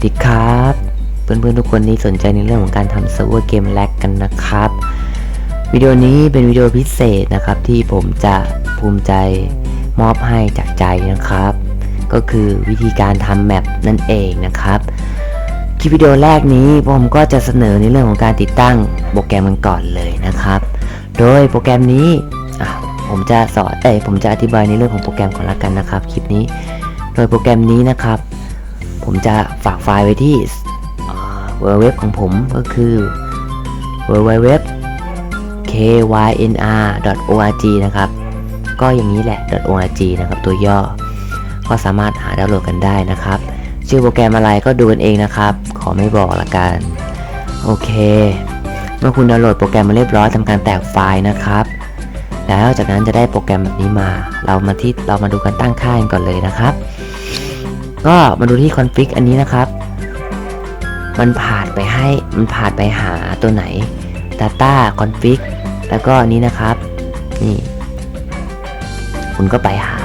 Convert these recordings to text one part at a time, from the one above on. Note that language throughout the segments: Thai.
วัสดีครับ เพื่อนๆทุกคนที่สนใจในเรื่องของการทำเซิร์ฟเวอร์เกมแลกกันนะครับ วิดีโอนี้เป็นวิดีโอพิเศษนะครับที่ผมจะภูมิใจมอบให้จากใจนะครับ ก็คือวิธีการทำแมปนั่นเองนะครับคลิปวิดีโอแรกนี้ผมก็จะเสนอในเรื่องของการติดตั้งโปรแกรมกันก่อนเลยนะครับ โดยโปรแกรมนี้ผมจะสอนเอ้ยผมจะอธิบายในเรื่องของโปรแกรมก่อนละกันนะครับคลิปนี้ โดยโปรแกรมนี้นะครับ ผมจะฝากไฟล์ไว้ที่เว็บของผมก็คือ www kynr.org นะครับ ก็อย่างนี้แหละ .org นะครับ ตัวย่อ ก็สามารถหาดาวน์โหลดกันได้นะครับ ชื่อโปรแกรมอะไรก็ดูกันเองนะครับ ขอไม่บอกละกัน โอเค เมื่อคุณดาวน์โหลดโปรแกรมมาเรียบร้อยทำการแตกไฟล์นะครับ แล้วจากนั้นจะได้โปรแกรมแบบนี้มา เรามาที่เรามาดูการตั้งค่ากันก่อนเลยนะครับ ก็มาดูที่คอนฟิกอันนี้นะครับ มันผ่านไปให้มันผ่านไปหาตัวไหน data config แล้วก็อันนี้นะครับ นี่ คุณก็ไปหา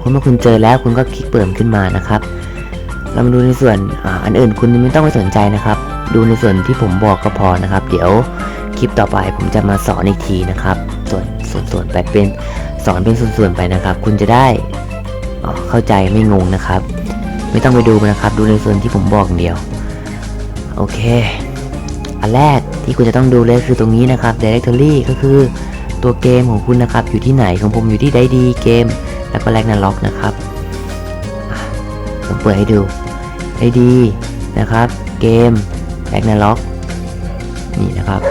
คุณเมื่อคุณเจอแล้วคุณก็คลิกเปิดขึ้นมานะครับ เรามาดูในส่วนออันอื่นคุณไม่ต้องไปสนใจนะครับ ดูในส่วนที่ผมบอกก็พอนะครับ เดี๋ยวคลิปต่อไปผมจะมาสอนอีกทีนะครับ ส่วนส่วนส่วนไปเป็น สอนเป็นส่วนๆไปนะครับ คุณจะได้เข้าใจไม่งงนะครับ ไม่ต้องไปดูนะครับ ดูในส่วนที่ผมบอกเดียว โอเค อันแรกที่คุณจะต้องดูเลยคือตรงนี้นะครับ directory ก็คือตัวเกมของคุณนะครับ อยู่ที่ไหนของผมอยู่ที่ไดดีเกม แล้วก็แลกนาล็อกนะครับผมเปิดให้ดูไดดีนะครับ เกมแลกนาล็อกนี่นะครับ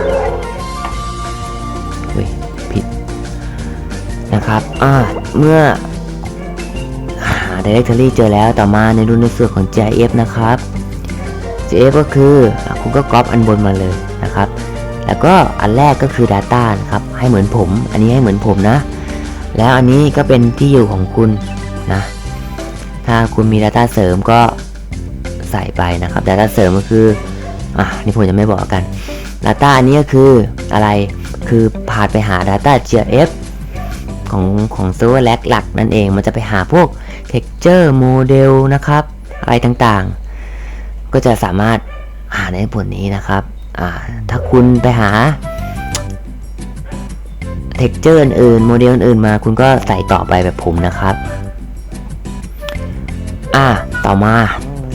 นะครับอ่าเมื่อหา directory เจอแล้วต่อมาในดูในส่วนของ GIF นะครับ GIF ก็คืออคุณก็ก๊อปอันบนมาเลยนะครับ แล้วก็อันแรกก็คือ Data นะครับ ให้เหมือนผม อันนี้ให้เหมือนผมนะ แล้วอันนี้ก็เป็นที่อยู่ของคุณนะ ถ้าคุณมี Data เสริมก็ใส่ไปนะครับ Data เสริมก็คืออะนี่ผมจะไม่บอกกัน Data อันนี้ก็คืออะไรคือผ่านไปหา Data GIF ของของเซิร์ฟเวอร์แลกหลักนั่นเอง มันจะไปหาพวก texture model นะครับ อะไรต่างๆ ก็จะสามารถหาในผลนี้นะครับ ถ้าคุณไปหา texture อื่นๆโมเดลอื่นๆมา คุณก็ใส่ต่อไปแบบผมนะครับ อ่า ต่อมา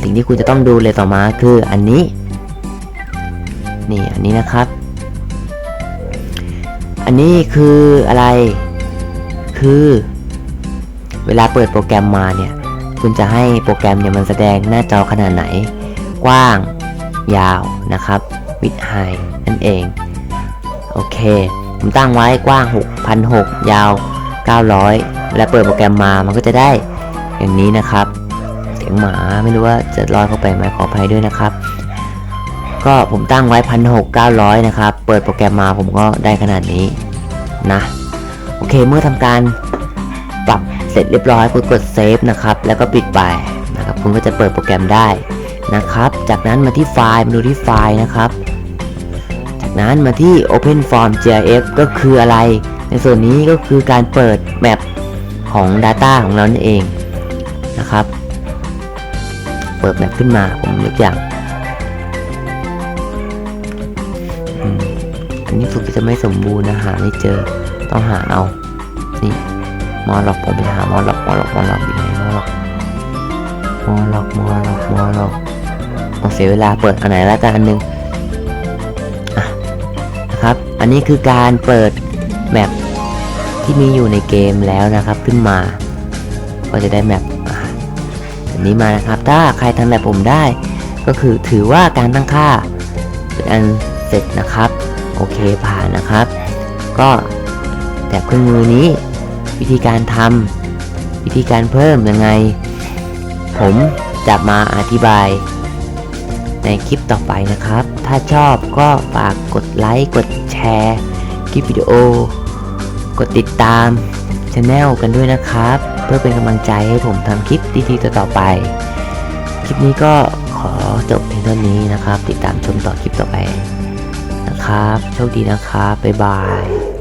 สิ่งที่คุณจะต้องดูเลยต่อมาคืออันนี้ นี่อันนี้นะครับ อันนี้คืออะไร คือ เวลาเปิดโปรแกรมมาเนี่ย คุณจะให้โปรแกรมเนี่ยมันแสดงหน้าจอขนาดไหน กว้าง ยาวนะครับ วิดไฮนั่นเอง โอเค ผมตั้งไว้กว้าง 6,600 ยาว 900เวลาเปิดโปรแกรมมามันก็จะได้อย่างนี้นะครับ เสียงหมาไม่รู้ว่าจะลอยเข้าไปไหมขออภัยด้วยนะครับ ก็ผมตั้งไว้1,600นะครับ เปิดโปรแกรมมาผมก็ได้ขนาดนี้นะ อเคเมื่อทำการปรับเสร็จเรียบร้อยคุณกดเซฟนะครับแล้วก็ปิดไปนะครับคุณก็จะเปิดโปรแกรมได้นะครับ จากนั้นมาที่ไฟล์มาดูที่ไฟล์นะครับ จากนั้นมาที่ Open Form GIF ก็คืออะไร ในส่วนนี้ก็คือการเปิดแมปของ Data ของเรานั่นเองนะครับ เปิดแมปขึ้นมาผมยกอย่างอันนี้สุดจะไม่สมบูรณ์นะหาไม่เจอ ต้องหาเอา นี่มอลล็อกผมไปหามอลล็อกมอลล็อกมอลล็อกอยู่ไหนมอลล็อกมอลล็อกมอลล็อกมอลล็อกต้องเสียเวลาเปิดอันไหนล้วกันอันหนึงอะนะครับ อันนี้คือการเปิดแมปที่มีอยู่ในเกมแล้วนะครับ ขึ้นมา ก็จะได้แมปอันนี้มานะครับ ถ้าใครทำแบบผมได้ ก็คือถือว่าการตั้งค่าเป็นอันเสร็จนะครับ โอเคผ่านนะครับ ก็ แต่เครื่องมือนี้ วิธีการทำวิธีการเพิ่มยังไง ผมจะมาอธิบาย ในคลิปต่อไปนะครับ ถ้าชอบก็ฝากกดไลค์กดแชร์คลิปวิดีโอ กดติดตามช anel กันด้วยนะครับ เพื่อเป็นกำลังใจให้ผมทำคลิปดีๆต่อไป คลิปนี้ก็ขอจบเพียงเท่านี้นะครับ ติดตามชมต่อคลิปต่อไปนะครับ โชคดีนะครับ บ๊ายบาย